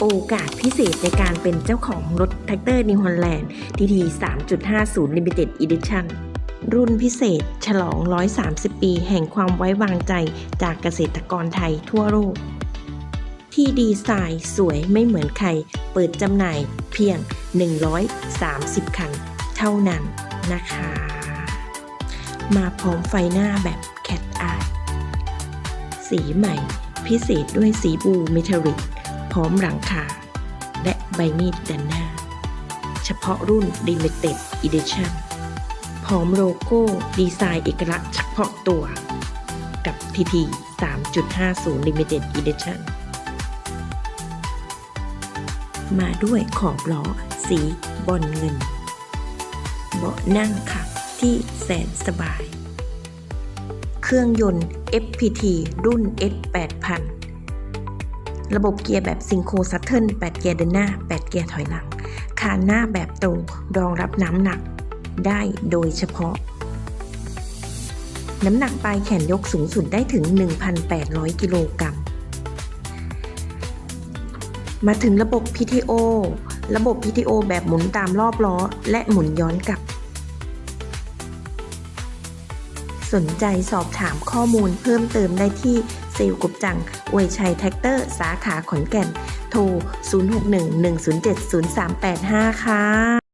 โอกาสพิเศษในการเป็นเจ้าของรถแท็กเตอร์นิวฮอลแลนด์ทีที3.50 Limited Edition รุ่นพิเศษ ฉลอง 130 ปี แห่งความไว้วางใจจากเกษตรกรไทยทั่วโลก ที่ดีไซน์สวยไม่เหมือนใคร เปิดจำหน่ายเพียง 130 คัน เท่านั้นนะคะ มาพร้อมไฟหน้าแบบแคทอายสีใหม่ พิเศษด้วยสีบูเมทัลลิก พร้อมหลังคาและใบมีดด้านหน้า เฉพาะรุ่น Limited Edition พร้อมโลโก้ดีไซน์เอกลักษณ์เฉพาะตัว กับ TT 3.50 Limited Edition มาด้วยขอบล้อสีบอลเงิน เบาะนั่งขับที่แสนสบาย เครื่องยนต์ FPT รุ่น S8000 ระบบเกียร์แบบซิงโครซัตเทิล8เกียร์เดินหน้า 8 เกียร์ถอยหลัง คานหน้าแบบตรงรองรับน้ำหนักได้โดยเฉพาะ น้ำหนักปลายแขนยกสูงสุดได้ถึง 1,800 กิโลกรัม มาถึงระบบ PTO ระบบ PTO แบบหมุนตามรอบล้อ และหมุนย้อนกลับ สนใจสอบถามข้อมูลเพิ่มเติมได้ที่เซลล์กุบจังอวยชัยแท็กเตอร์ สาขาขอนแก่น โทร 0611070385 ค่ะ